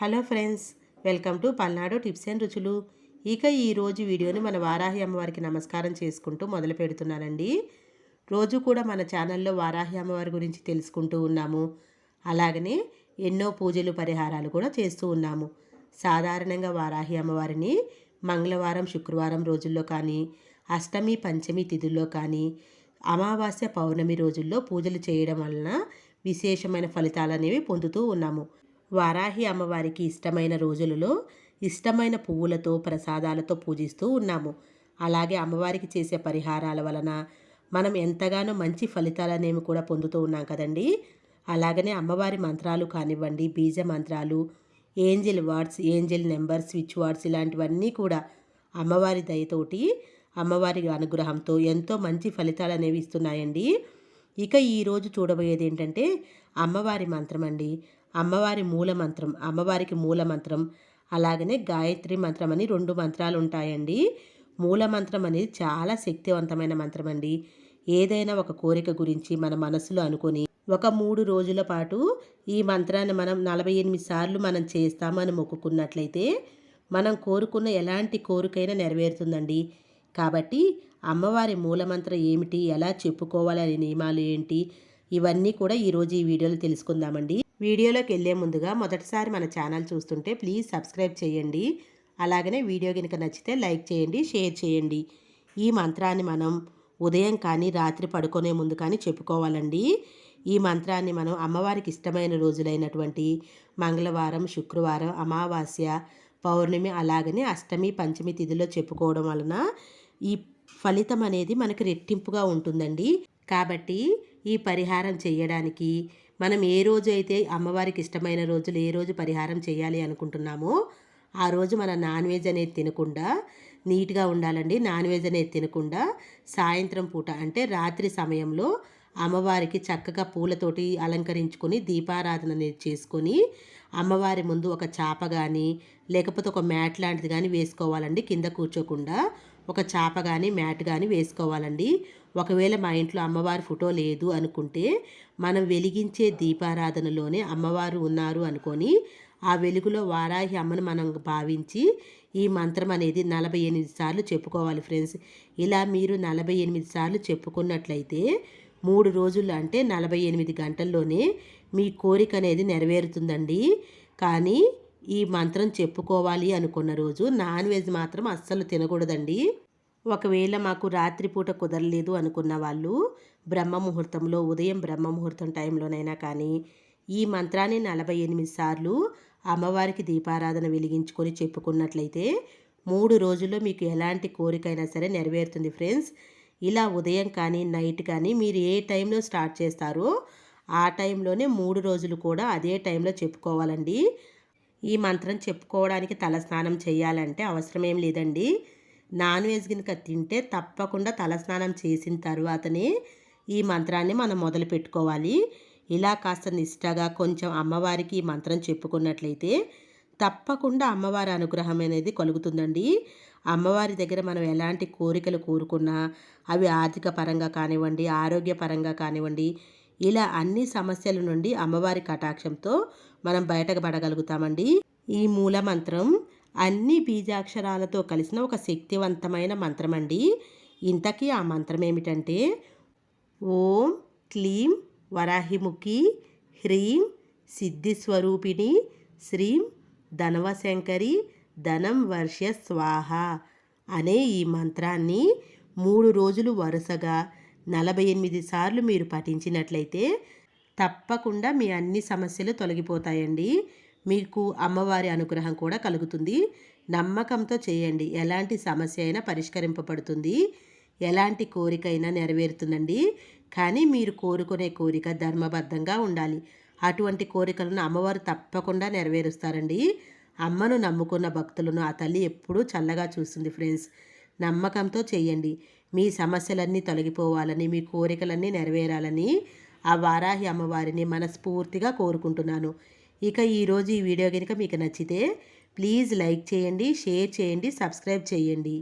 Hello friends welcome to Palnadu tips and రుచులు. ఇక ఈరోజు వీడియోని మన వారాహి అమ్మవారికి నమస్కారం చేసుకుంటూ మొదలు పెడుతున్నానండి. రోజు కూడా మన ఛానల్లో వారాహి అమ్మవారి గురించి తెలుసుకుంటూ ఉన్నాము. అలాగనే ఎన్నో పూజలు పరిహారాలు కూడా చేస్తూ ఉన్నాము. సాధారణంగా వారాహి అమ్మవారిని మంగళవారం శుక్రవారం రోజుల్లో కానీ అష్టమి పంచమి తిథుల్లో కానీ అమావాస్య పౌర్ణమి రోజుల్లో పూజలు చేయడం వలన విశేషమైన ఫలితాలు అనేవి పొందుతూ ఉన్నాము. వారాహి అమ్మవారికి ఇష్టమైన రోజులలో ఇష్టమైన పువ్వులతో ప్రసాదాలతో పూజిస్తూ ఉన్నాము. అలాగే అమ్మవారికి చేసే పరిహారాల వలన మనం ఎంతగానో మంచి ఫలితాలనేవి కూడా పొందుతూ ఉన్నాం కదండి. అలాగనే అమ్మవారి మంత్రాలు కానివ్వండి బీజ మంత్రాలు angel words angel number switch words ఇలాంటివన్నీ కూడా అమ్మవారి దయతోటి అమ్మవారి అనుగ్రహంతో ఎంతో మంచి ఫలితాలు అనేవి ఇస్తున్నాయండి. ఇక ఈరోజు చూడబోయేది ఏంటంటే అమ్మవారి మంత్రం అండి అమ్మవారి మూల మంత్రం అమ్మవారికి మూల మంత్రం అలాగనే గాయత్రి మంత్రం అని రెండు మంత్రాలు ఉంటాయండి మూల మంత్రం అనేది చాలా శక్తివంతమైన మంత్రం అండి ఏదైనా ఒక కోరిక గురించి మన మనసులో అనుకొని ఒక మూడు రోజుల పాటు ఈ మంత్రాన్ని మనం నలభై ఎనిమిది సార్లు మనం చేస్తామని మొక్కుకున్నట్లయితే మనం కోరుకున్న ఎలాంటి కోరికైనా నెరవేరుతుందండి. కాబట్టి అమ్మవారి మూలమంత్రం ఏమిటి ఎలా చెప్పుకోవాలనే నియమాలు ఏంటి ఇవన్నీ కూడా ఈరోజు ఈ వీడియోలో తెలుసుకుందామండి. వీడియోలోకి వెళ్ళే ముందుగా మొదటిసారి మన ఛానల్ చూస్తుంటే ప్లీజ్ సబ్స్క్రైబ్ చేయండి. అలాగనే వీడియో కనుక నచ్చితే లైక్ చేయండి షేర్ చేయండి. ఈ మంత్రాన్ని మనం ఉదయం కానీ రాత్రి పడుకునే ముందు కానీ చెప్పుకోవాలండి. ఈ మంత్రాన్ని మనం అమ్మవారికి ఇష్టమైన రోజులైనటువంటి మంగళవారం శుక్రవారం అమావాస్య పౌర్ణమి అలాగనే అష్టమి పంచమి తిథిలో చెప్పుకోవడం వలన ఈ ఫలితం అనేది మనకి రెట్టింపుగా ఉంటుందండి. కాబట్టి ఈ పరిహారం చేయడానికి మనం ఏ రోజు అయితే అమ్మవారికి ఇష్టమైన రోజులు ఏ రోజు పరిహారం చేయాలి అనుకుంటున్నామో ఆ రోజు మన నాన్ వెజ్ అనేది తినకుండా నీట్గా ఉండాలండి. నాన్ వెజ్ అనేది తినకుండా సాయంత్రం పూట అంటే రాత్రి సమయంలో అమ్మవారికి చక్కగా పూలతోటి అలంకరించుకొని దీపారాధన అనేది చేసుకొని అమ్మవారి ముందు ఒక చాప కానీ లేకపోతే ఒక మ్యాట్ లాంటిది కానీ వేసుకోవాలండి కింద కూర్చోకుండా. ఒక చాప కానీ మ్యాట్ కానీ వేసుకోవాలండి. ఒకవేళ మా ఇంట్లో అమ్మవారి ఫోటో లేదు అనుకుంటే మనం వెలిగించే దీపారాధనలోనే అమ్మవారు ఉన్నారు అనుకొని ఆ వెలుగులో వారాహి అమ్మను మనం భావించి ఈ మంత్రం అనేది నలభై ఎనిమిది సార్లు చెప్పుకోవాలి ఫ్రెండ్స్. ఇలా మీరు నలభై ఎనిమిది సార్లు చెప్పుకున్నట్లయితే మూడు రోజులు అంటే నలభై ఎనిమిది గంటల్లోనే మీ కోరిక అనేది నెరవేరుతుందండి. కానీ ఈ మంత్రం చెప్పుకోవాలి అనుకున్న రోజు నాన్ వెజ్ మాత్రం అస్సలు తినకూడదండి. ఒకవేళ మాకు రాత్రిపూట కుదరలేదు అనుకున్న వాళ్ళు బ్రహ్మ ముహూర్తంలో ఉదయం బ్రహ్మ ముహూర్తం టైంలోనైనా కానీ ఈ మంత్రాన్ని నలభై ఎనిమిది సార్లు అమ్మవారికి దీపారాధన వెలిగించుకొని చెప్పుకున్నట్లయితే మూడు రోజుల్లో మీకు ఎలాంటి కోరికైనా సరే నెరవేరుతుంది ఫ్రెండ్స్. ఇలా ఉదయం కానీ నైట్ కానీ మీరు ఏ టైంలో స్టార్ట్ చేస్తారో ఆ టైంలోనే మూడు రోజులు కూడా అదే టైంలో చెప్పుకోవాలండి. ఈ మంత్రం చెప్పుకోవడానికి తలస్నానం చేయాలంటే అవసరమేం లేదండి. నాన్ వెజ్ కనుక తింటే తప్పకుండా తలస్నానం చేసిన తర్వాతనే ఈ మంత్రాన్ని మనం మొదలు పెట్టుకోవాలి. ఇలా కాస్త నిష్టగా కొంచెం అమ్మవారికి ఈ మంత్రం చెప్పుకున్నట్లయితే తప్పకుండా అమ్మవారి అనుగ్రహం అనేది కలుగుతుందండి. అమ్మవారి దగ్గర మనం ఎలాంటి కోరికలు కోరుకున్నా అవి ఆర్థిక పరంగా కానివ్వండి ఆరోగ్యపరంగా కానివ్వండి ఇలా అన్ని సమస్యల నుండి అమ్మవారి కటాక్షంతో మనం బయటకు పడగలుగుతామండి. ఈ మూల మంత్రం అన్ని బీజాక్షరాలతో కలిసిన ఒక శక్తివంతమైన మంత్రం అండి ఇంతకీ ఆ మంత్రం ఏమిటంటే ఓం క్లీం వరాహిముఖి హ్రీం సిద్ధిస్వరూపిణి శ్రీం ధనవశంకరి ధనం వర్ష స్వాహ అనే ఈ మంత్రాన్ని మూడు రోజులు వరుసగా నలభై ఎనిమిది సార్లు మీరు పఠించినట్లయితే తప్పకుండా మీ అన్ని సమస్యలు తొలగిపోతాయండి. మీకు అమ్మవారి అనుగ్రహం కూడా కలుగుతుంది. నమ్మకంతో చేయండి. ఎలాంటి సమస్య అయినా పరిష్కరింపబడుతుంది. ఎలాంటి కోరిక అయినా నెరవేరుతుందండి. కానీ మీరు కోరుకునే కోరిక ధర్మబద్ధంగా ఉండాలి. అటువంటి కోరికలను అమ్మవారు తప్పకుండా నెరవేరుస్తారండి. అమ్మను నమ్ముకున్న భక్తులను ఆ తల్లి ఎప్పుడూ చల్లగా చూస్తుంది ఫ్రెండ్స్. నమ్మకంతో చేయండి మీ సమస్యలన్నీ తొలగిపోవాలని మీ కోరికలన్నీ నెరవేరాలని ఆ వారాహి అమ్మవారిని మనస్ఫూర్తిగా కోరుకుంటున్నాను. ఇక ఈరోజు ఈ వీడియో కనుక మీకు నచ్చితే ప్లీజ్ లైక్ చేయండి షేర్ చేయండి సబ్స్క్రైబ్ చేయండి.